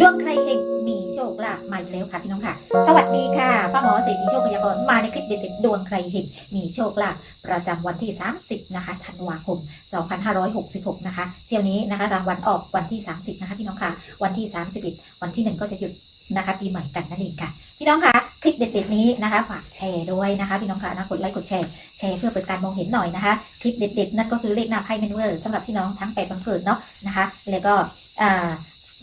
ดวงใครเฮงมีโชคลาภมาอีกแล้วค่ะพี่น้องค่ะ สวัสดีค่ะป้าหมอเศรษฐีโชคพยากรณ์มาในคลิปเด็ดๆดวงใครเฮงมีโชคลาภประจำวันที่ 30 นะคะธันวาคม 2566 นะคะเที่ยวนี้นะคะรางวัลออกวันที่ 30 นะคะพี่น้องค่ะ วันที่ 31 วันที่ 1 ก็จะหยุดนะคะปีใหม่กันนั่นเองค่ะ พี่น้องคะคลิปเด็ดๆนี้นะคะ ฝากแชร์ด้วยนะคะพี่น้องค่ะนะกดไลค์กดแชร์แชร์เพื่อเปิดการมองเห็นหน่อยนะคะ คลิปเด็ดๆนั่นก็คือเลขหน้าไพ่เมนเวอร์สำหรับพี่น้องทั้งแปดบังเกิดเนาะนะคะ แล้วก็อ่า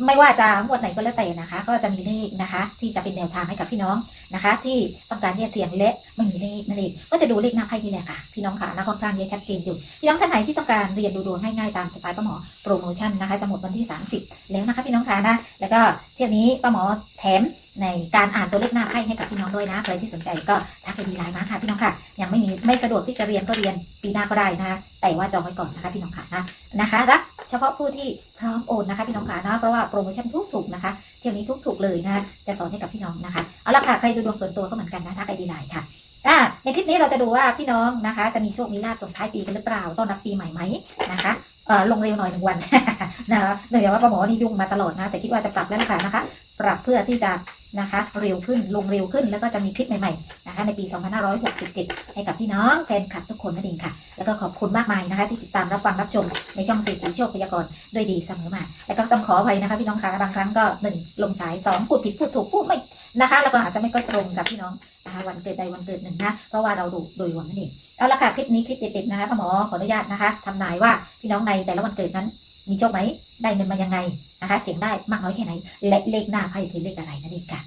ไม่ว่าจะงวดไหนก็แล้วแต่นะคะ ก็จะมีเลขนะคะ ที่จะเป็นแนวทางให้กับพี่น้องนะคะ ที่ต้องการที่จะเสียงและไม่มีเลขนั่นเองก็จะดูเลขหน้าไพ่นี่แหละค่ะพี่น้องค่ะนะค่อนข้างจะชัดเจนอยู่พี่น้องท่านไหนที่ต้องการเรียนดูดวงง่ายๆตามสไตล์ป้าหมอโปรโมชั่นนะคะจะหมดวันที่ 30 แล้วนะคะพี่น้องค่ะนะแล้วก็เที่ยวนี้ป้าหมอแถมในการอ่านตัวเลขหน้าไพ่ให้กับพี่น้องด้วยนะ ใครที่สนใจก็ทักไปดีไลน์มาค่ะพี่น้องค่ะ ยังไม่มีไม่สะดวกที่จะเรียนก็เรียนปีหน้าก็ได้นะคะ แต่ว่าจองไว้ก่อนนะคะพี่น้องค่ะนะนะคะ รับเฉพาะผู้ที่พร้อมโอนนะคะพี่น้องค่ะนะเพราะว่าโปรโมชั่นทุกถูกนะคะ เที่ยวนี้ทุกถูกเลยนะคะจะสอนให้กับพี่น้องนะคะ เอาละค่ะใครดูดวงส่วนตัวก็เหมือนกันนะทักไอดีไลน์ค่ะอ่าในคลิปนี้เราจะดูว่าพี่น้องนะคะ จะมีโชค มีลาภส่งท้ายปีกันหรือเปล่า ต้อนรับปีใหม่ไหมนะคะลงเร็วหน่อยหนึ่งวันนะคะเนื่องจากว่าป้าหมอนี่ยุ่งมาตลอดนะ แต่คิดว่าจะปรับแล้วค่ะนะคะ ปรับเพื่อที่จะ นะคะ เร็วขึ้นลงเร็วขึ้นแล้วก็จะมีคลิปใหม่ๆนะคะในปี 2567 ให้กับพี่น้องแฟนคลับทุกคนนั่นเองค่ะ แล้วก็ขอบคุณมากมายนะคะ ที่ติดตามรับฟังรับชมในช่องเศรษฐีโชคพยากรณ์ด้วยดีเสมอมา แล้วก็ต้องขออภัยนะคะพี่น้องคะบางครั้งก็หนึ่งลงสายสองพูดผิดพูดถูกพูดไม่นะคะ แล้วก็อาจจะไม่ค่อยตรงกับพี่น้องนะคะวันเกิดใดวันเกิดหนึ่งนะเพราะว่าเราดูโดยรวมนั่นเองเอาละค่ะคลิปนี้คลิปเด็ดๆนะคะพ่อหมอขออนุญาตนะคะทำนายว่าพี่น้องในแต่ละวันเกิดนั้น มีโชคไหม ได้เงินมายังไงนะคะ เสียงได้มากน้อยแค่ไหน และเลขหน้าไพ่คือเลขอะไรนั่นเองค่ะ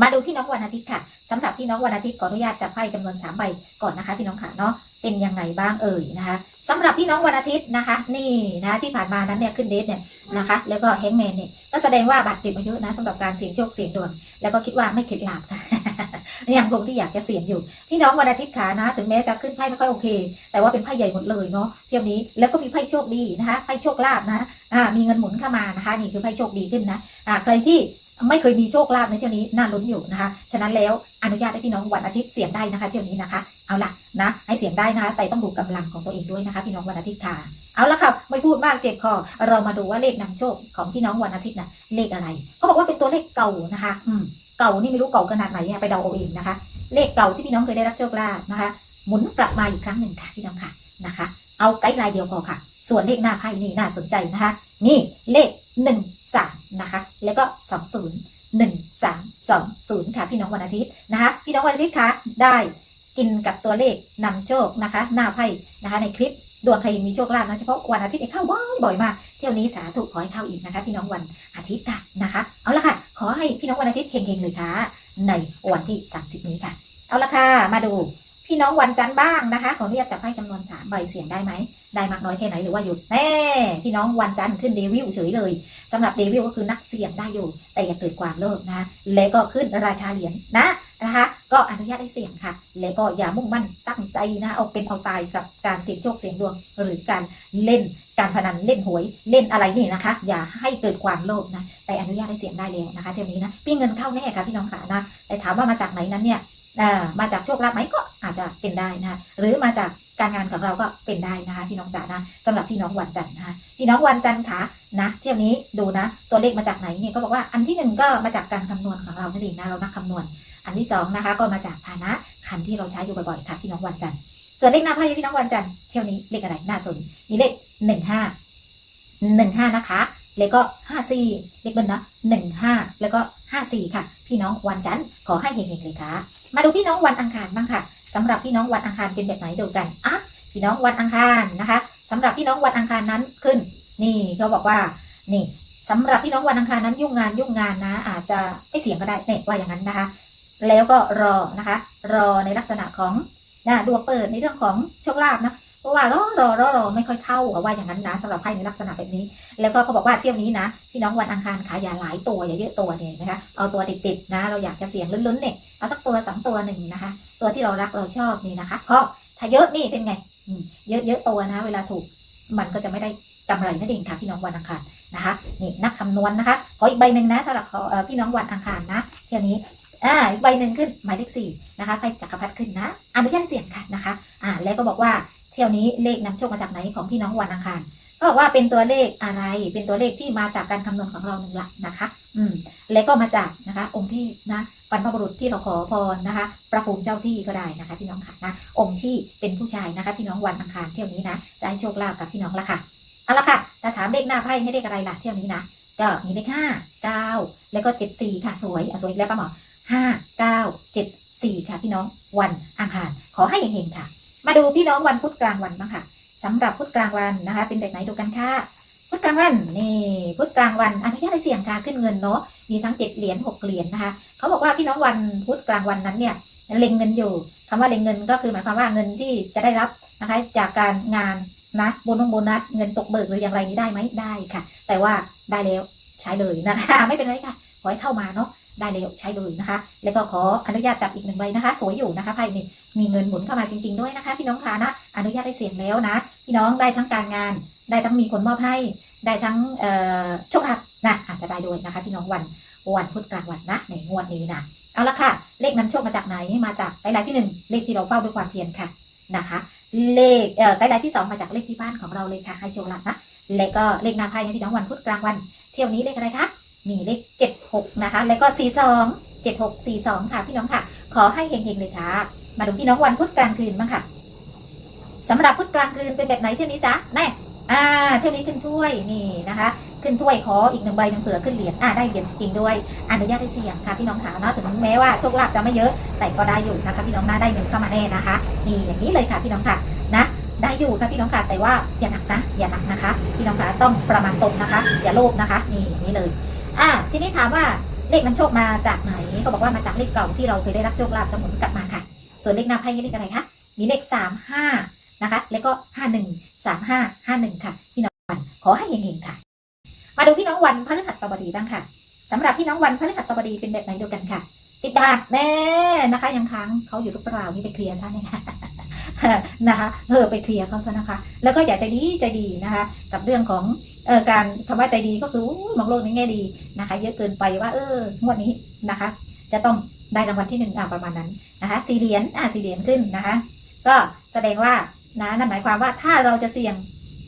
มาดูพี่น้องวันอาทิตย์ค่ะสำหรับพี่น้องวันอาทิตย์ขออนุญาตจับไพ่จำนวน3ใบก่อนนะคะ พี่น้องค่ะเนาะเป็นยังไงบ้างเอ่ยนะคะสำหรับพี่น้องวันอาทิตย์นะคะ นี่นะที่ผ่านมานั้นเนี่ยขึ้นเดทเนี่ยนะคะ แล้วก็แฮงแมนเนี่ยก็แสดงว่าบาดเจ็บมาเยอะนะสำหรับการเสี่ยงโชคเสี่ยงดวงแล้วก็คิดว่าไม่เข็ดหลาบค่ะ ยังคงที่อยากจะเสี่ยงอยู่ พี่น้องวันอาทิตย์ขานะ ถึงแม้จะขึ้นไพ่ไม่ค่อยโอเค แต่ว่าเป็นไพ่ใหญ่หมดเลยเนาะเที่ยวนี้แล้วก็มีไพ่โชคดีนะคะไพ่โชคลาภนะอ่ามีเงินหมุนเข้ามานะคะ นี่คือไพ่โชคดีขึ้นนะอ่าใครที่ไม่เคยมีโชคลาภในเที่ยวนี้น่าลุ้นอยู่นะคะ ฉะนั้นแล้วอนุญาตให้พี่น้องวันอาทิตย์เสี่ยงได้นะคะ เที่ยวนี้นะคะ เอาล่ะนะ ให้เสี่ยงได้นะคะ แต่ต้องดูกำลังของตัวเองด้วยนะคะ พี่น้องวันอาทิตย์ค่ะ เอาละค่ะ ไม่พูดมากเจ็บคอ เรามาดูว่าเลขนำโชคของพี่น้องวันอาทิตย์นะเลขอะไร เขาบอกว่าเป็นตัวเลขเก่านะคะ อืม เก่านี่ไม่รู้เก่าขนาดไหนอะไปเดาเอาเองนะคะ เลขเก่าที่พี่น้องเคยได้รับโชคลาภนะคะ หมุนกลับมาอีกครั้งหนึ่งค่ะพี่น้องค่ะนะคะ เอาไกด์ไลน์เดียวพอค่ะ ส่วนเลขหน้าไพ่นี่น่าสนใจนะคะ นี่เลขหนึ่งสามนะคะ แล้วก็สองศูนย์หนึ่งสามสองศูนย์ค่ะพี่น้องวันอาทิตย์นะคะ พี่น้องวันอาทิตย์คะได้กินกับตัวเลขนำโชคนะคะ หน้าไพ่นะคะในคลิป ดวงใครมีโชคลาภนะเฉพาะวันอาทิตย์เนี่ยเข้าบ่อยบ่อยมากเที่ยวนี้สาธุขอให้เข้าอีกนะคะ พี่น้องวันอาทิตย์ค่ะนะคะ เอาละค่ะ ขอให้พี่น้องวันอาทิตย์เฮงๆเลยค่ะ ในวันที่ 30 นี้ค่ะ เอาละค่ะ มาดู พี่น้องวันจันทร์บ้างนะคะ ขออนุญาตจับให้จำนวน3ใบเสียงได้ไหม ได้มากน้อยแค่ไหนหรือว่าหยุดแน่พี่น้องวันจันทร์ขึ้นเดวิลเฉยเลยสำหรับเดวิลก็คือนักเสี่ยงได้อยู่ แต่อย่าเกิดความโลภนะ และก็ขึ้นราชาเหรียญนะนะคะ ก็อนุญาตให้เสี่ยงค่ะ แล้วก็อย่ามุ่งมั่นตั้งใจนะเอาเป็นเอาตายกับการเสี่ยงโชคเสี่ยงดวง หรือการเล่นการพนันเล่นหวยเล่นอะไรนี่นะคะ อย่าให้เกิดความโลภนะ แต่อนุญาตให้เสี่ยงได้แล้วนะคะเที่ยวนี้นะพี่เงินเข้าแน่ค่ะพี่น้องขานะแต่ถามว่ามาจากไหนนั้นเนี่ย มาจากโชคลาภไหมก็อาจจะเป็นได้นะคะหรือมาจากการงานของเราก็เป็นได้นะคะพี่น้องจ๋านะสำหรับพี่น้องวันจันทร์นะคะพี่น้องวันจันทร์ค่ะนะเที่ยวนี้ดูนะ ตัวเลขมาจากไหนเนี่ยก็บอกว่าอันที่หนึ่งก็มาจากการคำนวณของเรานั่นเองนะเรานักคำนวณ อันที่สองนะคะก็มาจากภานะคันที่เราใช้อยู่บ่อยๆค่ะพี่น้องวันจันทร์ส่วนเลขหน้าไพ่พี่น้องวันจันทร์เที่ยวนี้เลขอะไรน่าสนมีเลขหนึ่งห้าหนึ่งห้านะคะ แล้วก็ห้าสี่เลขเบิ้ลนะหนึ่งห้าแล้วก็ห้าสี่ค่ะ พี่น้องวันจันทร์ขอให้เฮงๆเลยค่ะ มาดูพี่น้องวันอังคารบ้างค่ะสำหรับพี่น้องวันอังคารเป็นแบบไหนดูกันอะพี่น้องวันอังคารนะคะสำหรับพี่น้องวันอังคารนั้นขึ้น นี่เขาบอกว่านี่สำหรับพี่น้องวันอังคารนั้นยุ่งงานยุ่งงานนะ อาจจะไม่เสียงก็ได้เนี่ยว่าอย่างนั้นนะคะ แล้วก็รอนะคะ รอในลักษณะของนะดวงเปิดในเรื่องของโชคลาภนะ เพราะว่ารอรอรอรอไม่ค่อยเข้าว่าอย่างนั้นนะสำหรับไพ่ในลักษณะแบบนี้ แล้วก็เขาบอกว่าเที่ยวนี้นะพี่น้องวันอังคารขายอย่าหลายตัวอย่าเยอะตัวเนี่ยนะคะเอาตัวติดๆนะ เราอยากจะเสี่ยงลุ้นๆเนี่ยเอาสักตัวสองตัวหนึ่งนะคะ ตัวที่เรารักเราชอบนี่นะคะเพราะถ้าเยอะนี่เป็นไงเยอะเยอะตัวนะ เวลาถูกมันก็จะไม่ได้กำไรนั่นเองค่ะพี่น้องวันอังคารนะคะนี่นักคำนวณนะคะขออีกใบหนึ่งนะสำหรับพี่น้องวันอังคารนะเที่ยวนี้อ่าอีกใบหนึ่งขึ้นหมายเลขสี่นะคะไพ่จักรพรรดิขึ้นนะอนุญาตเสี่ยงค่ะนะคะ อ่าแล้วก็บอกว่า เที่ยวนี้เลขนำโชคมาจากไหนของพี่น้องวันอังคารก็บอกว่าเป็นตัวเลขอะไร เป็นตัวเลขที่มาจากการคำนวณของเราหนึ่งหลักนะคะ อืม แล้วก็มาจากนะคะ องค์ที่นะบรรพบุรุษที่เราขอพรนะคะประภูมิเจ้าที่ก็ได้นะคะ พี่น้องค่ะนะองค์ที่เป็นผู้ชายนะคะ พี่น้องวันอังคารเที่ยวนี้นะจะให้โชคลาภกับพี่น้องละค่ะเอาละค่ะแต่ถามเลขหน้าไพ่ให้เลขอะไรล่ะเที่ยวนี้นะก็มีเลขห้าเก้าแล้วก็เจ็ดสี่ค่ะสวยอะสวยแล้วป้าหมอห้าเก้าเจ็ดสี่ค่ะพี่น้องวันอังคารขอให้เฮงๆค่ะ มาดูพี่น้องวันพุธกลางวันบ้างค่ะสำหรับพุธกลางวันนะคะ เป็นแบบไหนดูกันค่ะพุธกลางวันนี่พุธกลางวันอนุญาตให้เสี่ยงค่ะขึ้นเงินเนาะมีทั้งเจ็ดเหรียญหกเหรียญนะคะเขาบอกว่าพี่น้องวันพุธกลางวันนั้นเนี่ยเล็งเงินอยู่คำว่าเล็งเงินก็คือหมายความว่าเงินที่จะได้รับนะคะ จากการงานนะโบนัสโบนัสเงินตกเบิกหรืออย่างไรนี้ได้ไหมได้ค่ะ แต่ว่าได้แล้วใช้เลยนะคะไม่เป็นไรค่ะขอให้เข้ามาเนาะ ได้แล้วใช้เลยนะคะ แล้วก็ขออนุญาตจับอีกหนึ่งใบนะคะ สวยอยู่นะคะไพ่นี่มีเงินหมุนเข้ามาจริง ๆ ด้วยนะคะพี่น้องคะนะอนุญาตให้เสี่ยงแล้วนะ พี่น้องได้ทั้งการงาน ได้ทั้งมีคนมอบให้ ได้ทั้งโชคลาภนะอาจจะได้ด้วยนะคะ พี่น้องวันวันพุธกลางวันนะในงวดนี้นะเอาละค่ะ เลขนำโชคมาจากไหนมาจากไกด์ไลน์ที่หนึ่งเลขที่เราเฝ้าด้วยความเพียรค่ะนะคะ เลขเอ่อไกด์ไลน์ที่สองมาจากเลขที่บ้านของเราเลยค่ะให้โชคลาภนะและก็เลขนาไพ่พี่น้องวันพุธกลางวัน เที่ยวนี้เลขอะไรคะ มีเลขเจ็ดหกนะคะ แล้วก็สี่สองเจ็ดหกสี่สองค่ะพี่น้องค่ะ ขอให้เฮงๆเลยค่ะ มาดูพี่น้องวันพุธกลางคืนบ้างค่ะสำหรับพุธกลางคืนเป็นแบบไหนเที่ยวนี้จ๊ะแน่อ่าเที่ยวนี้ขึ้นถ้วยนี่นะคะ ขึ้นถ้วยขออีกหนึ่งใบหนึ่งเผื่อขึ้นเหรียญอ่าได้เหรียญจริงด้วยอนุญาตให้เสี่ยงค่ะพี่น้องค่ะเนาะถึงแม้ว่าโชคลาภจะไม่เยอะแต่ก็ได้อยู่นะคะ พี่น้องน่าได้เงินเข้ามาแน่นะคะ นี่อย่างนี้เลยค่ะพี่น้องค่ะนะได้อยู่ค่ะพี่น้องค่ะแต่ว่าอย่าหนักนะ อย่าหนักนะคะ พี่น้องค่ะต้องประมาณตรงนะคะ อย่าโลภนะคะ นี่อย่างนี้เลย อ่าทีนี้ถามว่าเลขนำโชคมาจากไหนก็บอกว่ามาจากเลขเก่าที่เราเคยได้รับโชคลาภจะหมุนกลับมาค่ะ ส่วนเลขหน้าไพ่เลขอะไรคะมีเลขสามห้านะคะ แล้วก็ห้าหนึ่งสามห้าห้าหนึ่งค่ะ พี่น้องวันขอให้เฮงๆค่ะ มาดูพี่น้องวันพฤหัสบดีบ้างค่ะสำหรับพี่น้องวันพฤหัสบดีเป็นแบบไหนเดูกันค่ะ ติดดาบแน่นะคะ ยังค้างเขาอยู่หรือเปล่านี่ไปเคลียร์ซะเนี่ย นะคะเออไปเคลียร์เขาซะนะคะ แล้วก็อย่าใจดีใจดีนะคะ กับเรื่องของเออการคำว่าใจดีก็คือมองโลกในแง่ดีนะคะ เยอะเกินไปว่าเอองวดนี้นะคะ จะต้องได้รางวัลที่หนึ่งอ่าประมาณนั้นนะคะสี่เหรียญอ่าสี่เหรียญขึ้นนะคะ ก็แสดงว่านะนั่นหมายความว่าถ้าเราจะเสี่ยง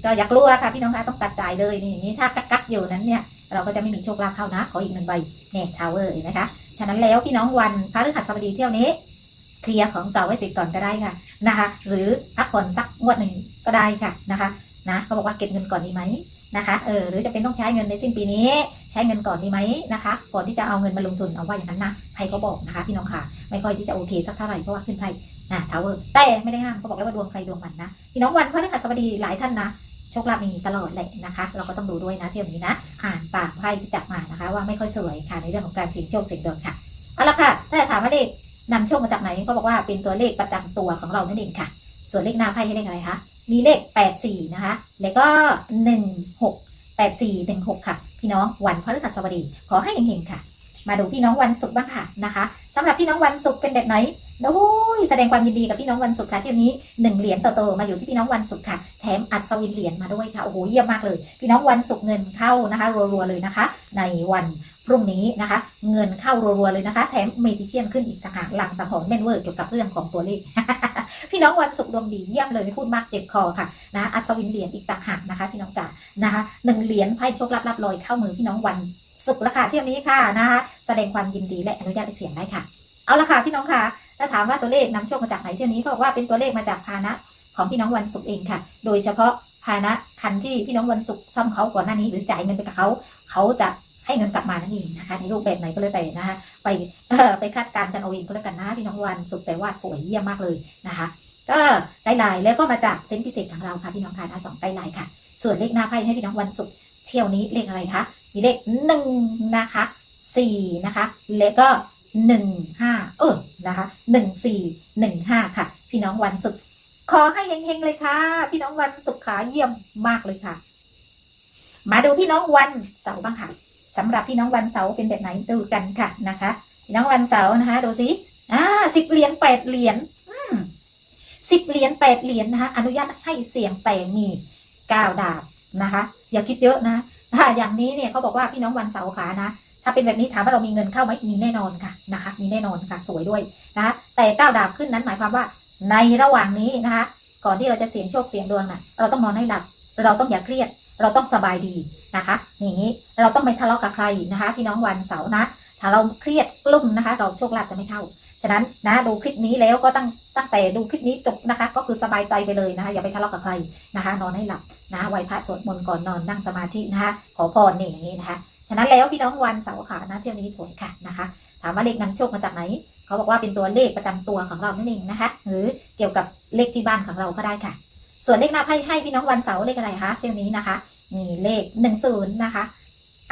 ก็อยากลัวค่ะพี่น้องคะต้องตัดจ่ายเลยนี่อย่างนี้ถ้ากักกักอยู่นั้นเนี่ยเราก็จะไม่มีโชคลาภเข้านะขออีกหนึ่งใบเนี่ยทาวเวอร์นไหมคะฉะนั้นแล้วพี่น้องวันพระฤหัสบดีเที่ยวนี้ เคลียร์ของเก่าไว้เสร็จก่อนก็ได้ค่ะนะคะ หรือพักผ่อนสักงวดหนึ่งก็ได้ค่ะนะคะนะเขาบอกว่าเก็บเงินก่อนดีไหมนะคะเออหรือจะเป็นต้องใช้เงินในสิ้นปีนี้ ใช้เงินก่อนดีไหมนะคะ ก่อนที่จะเอาเงินมาลงทุนเอาว่าอย่างนั้นนะไพ่เขาบอกนะคะ พี่น้องค่ะ ไม่ค่อยที่จะโอเคสักเท่าไหร่เพราะว่าขึ้นไพ่นะทาวเวอร์แต่ไม่ได้ห้ามเขาบอกแล้วว่าดวงใครดวงมันนะพี่น้องวันพฤหัสบดีหลายท่านนะโชคลาภมีตลอดแหละนะคะ เราก็ต้องดูด้วยนะเที่ยวนี้นะ อ่านปากไพ่ที่จับมานะคะ ว่าไม่ค่อยสวยค่ะในเรื่องของการเสี่ยงโชคเสี่ยงดวงค่ะเอาละค่ะถ้าถามว่าเลข นำโชคมาจากไหนก็บอกว่าเป็นตัวเลขประจำตัวของเรานั่นเองค่ะ ส่วนเลขหน้าไพ่ให้เลขอะไรคะ มีเลข 84 นะคะ แล้วก็ 16 84 16 ค่ะ พี่น้องวันพฤหัสบดี ขอให้เฮงๆค่ะ มาดูพี่น้องวันศุกร์บ้างค่ะนะคะสำหรับพี่น้องวันศุกร์เป็นแบบไหนโอ้ยแสดงความยินดีกับพี่น้องวันศุกร์ค่ะที่นี้หนึ่งเหรียญโตมาอยู่ที่พี่น้องวันศุกร์ค่ะ แถมอัดสวินเหรียญมาด้วยค่ะ โอ้โห เยี่ยมมากเลย พี่น้องวันศุกร์เงินเข้านะคะ รัวๆเลยนะคะ ในวัน พรุ่งนี้นะคะ เงินเข้ารัวๆเลยนะคะ แถมเมจิเชียนขึ้นอีกต่างหากหลังสังหรณ์แม่นเวอร์เกี่ยวกับเรื่องของตัวเลขพี่น้องวันศุกร์ดวงดีเยี่ยมเลยไม่พูดมากเจ็บคอค่ะนะอัศวินเหรียญอีกต่างหากนะคะ พี่น้องจ๋านะคะหนึ่งเหรียญไพ่โชคลาภรับลอยเข้ามือพี่น้องวันศุกร์ล้วค่ะเที่ยวนี้ค่ะนะคะแสดงความยินดีและอนุญาตให้เสียงได้ค่ะ เอาละค่ะพี่น้องค่ะถ้าถามว่าตัวเลขนำโชคมาจากไหนเที่ยวนี้ก็บอกว่าเป็นตัวเลขมาจากพาหนะของพี่น้องวันศุกร์เองค่ะ โดยเฉพาะพาหนะคันที่พี่น้องวันศุกร์ซ่อมเขาก่อนหน้านี้หรือจ่ายเงินไปกับเขาเขาจะ ให้เงินกลับมานั่นเองนะคะในรูปแบบไหนก็เลยแต่นะคะไปไปคาดการณ์กันเอาเองก็แล้วกันนะพี่น้องวันศุกร์แต่ว่าสวยเยี่ยมมากเลยนะคะก็ไกด์ไลน์แล้วก็มาจากเซนต์พิเศษของเราค่ะพี่น้องค่ะทั้งสองไกด์ไลน์ค่ะ ส่วนเลขหน้าไพ่ให้พี่น้องวันศุกร์เที่ยวนี้เลขอะไรคะมีเลขหนึ่งนะคะสี่นะคะแล้วก็หนึ่งห้าเออนะคะหนึ่งสี่หนึ่งห้าค่ะ พี่น้องวันศุกร์ขอให้เฮงๆเลยค่ะ พี่น้องวันศุกร์ขาเยี่ยมมากเลยค่ะ มาดูพี่น้องวันเสาร์บ้างค่ะ สำหรับพี่น้องวันเสาร์เป็นแบบไหนดูกันค่ะนะคะพี่น้องวันเสาร์นะคะดูสิอ่าสิบเหรียญแปดเหรียญอืมสิบเหรียญแปดเหรียญนะคะอนุญาตให้เสี่ยงแต่มีเก้าดาบนะคะ อย่าคิดเยอะนะอ่าอย่างนี้เนี่ยเขาบอกว่าพี่น้องวันเสาร์ขานะถ้าเป็นแบบนี้ถามว่าเรามีเงินเข้าไหมมีแน่นอนค่ะนะคะ มีแน่นอนค่ะ สวยด้วยนะคะแต่ก้าวดาบขึ้นนั้นหมายความว่า ในระหว่างนี้นะคะ ก่อนที่เราจะเสี่ยงโชคเสี่ยงดวงน่ะ เราต้องนอนให้หลับเราต้องอย่าเครียด เราต้องสบายดีนะคะ อย่างนี้เราต้องไม่ทะเลาะกับใครนะคะพี่น้องวันเสาร์นะ ถ้าเราเครียดกลุ่มนะคะ เราโชคลาภจะไม่เข้า ฉะนั้นนะดูคลิปนี้แล้วก็ตั้งตั้งแต่ดูคลิปนี้จบนะคะ ก็คือสบายใจไปเลยนะคะ อย่าไปทะเลาะกับใครนะคะ นอนให้หลับนะไหวพระสวดมนต์ก่อนนอนนั่งสมาธินะคะ ขอพรนี่อย่างนี้นะคะ ฉะนั้นแล้วพี่น้องวันเสาร์ค่ะนะเที่ยวนี้สวยค่ะนะคะ ถามว่าเลขนำโชคมาจากไหนเขาบอกว่าเป็นตัวเลขประจำตัวของเรานั่นเองนะคะ หรือเกี่ยวกับเลขที่บ้านของเราก็ได้ค่ะ ส่วนเลขหน้าไพ่ให้พี่น้องวันเสาร์เลขอะไรคะเซลล์นี้นะคะ มีเลขหนึ่งศูนย์นะคะ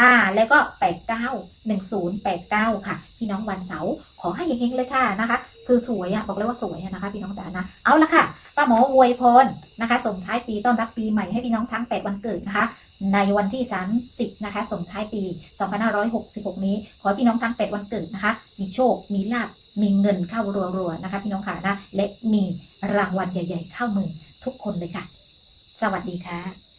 อ่าแล้วก็แปดเก้าหนึ่งศูนย์แปดเก้าค่ะ พี่น้องวันเสาร์ขอให้เฮงๆเลยค่ะนะคะ คือสวยอะบอกเลยว่าสวยนะคะ พี่น้องจ๋านะเอาละค่ะป้าหมออวยพรนะคะส่งท้ายปีต้อนรับปีใหม่ให้พี่น้องทั้ง8วันเกิดนะคะในวันที่ 30 นะคะ ส่งท้ายปี 2566 นี้ ขอให้พี่น้องทั้ง8วันเกิดนะคะ มีโชค มีลาบ มีเงินเข้ารัวๆ นะคะ พี่น้องค่ะนะ และมีรางวัลใหญ่ ๆ เข้ามือ ทุกคนเลยค่ะ สวัสดีค่ะ